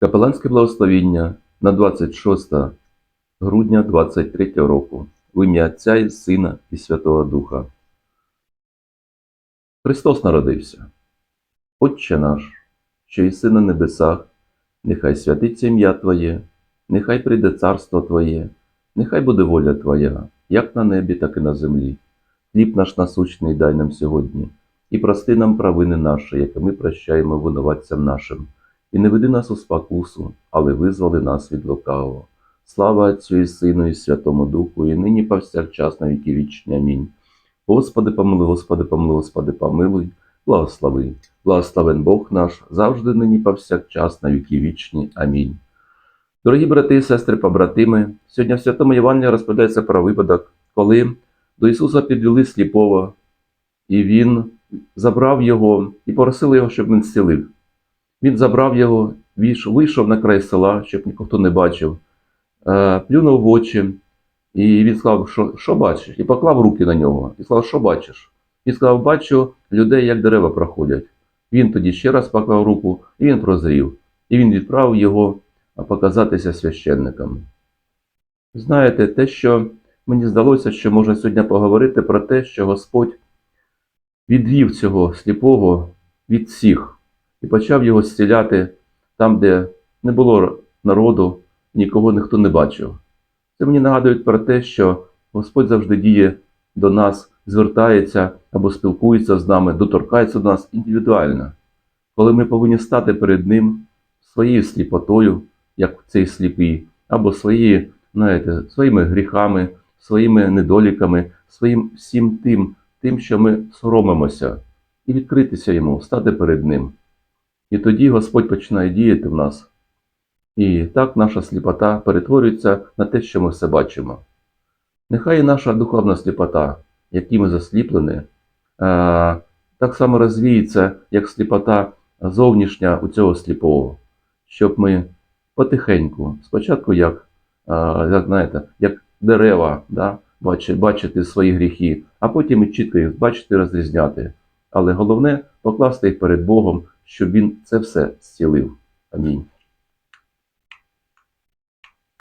Капеланське благословіння на 26 грудня 23 року в ім'я Отця і Сина і Святого Духа. Христос народився. Отче наш, що єси на небесах, нехай святиться ім'я Твоє, нехай прийде царство Твоє, нехай буде воля Твоя, як на небі, так і на землі. Хліб наш насущний дай нам сьогодні, і прости нам провини наші, як і ми прощаємо винуватцям нашим. І не веди нас у спокусу, але визволи нас від лукавого. Слава Отцю і Сину, і Святому Духу, і нині повсякчас на віки вічні. Амінь. Господи, помилуй, Господи, помилуй, Господи, помилуй, благослови. Благословен Бог наш, завжди нині повсякчас на віки вічні. Амінь. Дорогі брати і сестри, побратими, сьогодні в Святому Євангелії розповідається про випадок, коли до Ісуса підвели сліпого, і Він забрав його і просили його, щоб він зцілив. Він забрав його, вийшов на край села, щоб ніхто не бачив, е, плюнув в очі, і він сказав, що, що бачиш? І поклав руки на нього. І сказав, що бачиш? Він сказав, бачу людей, як дерева проходять. Він тоді ще раз поклав руку, і він прозрів. І він відправив його показатися священникам. Знаєте, те, що мені здалося, що можна сьогодні поговорити про те, що Господь відвів цього сліпого від всіх і почав його зціляти там, де не було народу, нікого ніхто не бачив. Це мені нагадує про те, що Господь завжди діє до нас, звертається або спілкується з нами, доторкається до нас індивідуально, коли ми повинні стати перед Ним своєю сліпотою, як цей сліпий, або свої, знаєте, своїми гріхами, своїми недоліками, своїм всім тим, тим, що ми соромимося, і відкритися йому, стати перед Ним. І тоді Господь починає діяти в нас. І так наша сліпота перетворюється на те, що ми все бачимо. Нехай і наша духовна сліпота, які ми засліплені, е, так само розвіється, як сліпота зовнішня у цього сліпого, щоб ми потихеньку, спочатку як, е, знаєте, як дерева, да, бачити свої гріхи, а потім і чітко їх бачити, розрізняти. Але головне покласти їх перед Богом, щоб Він це все зцілив. Амінь.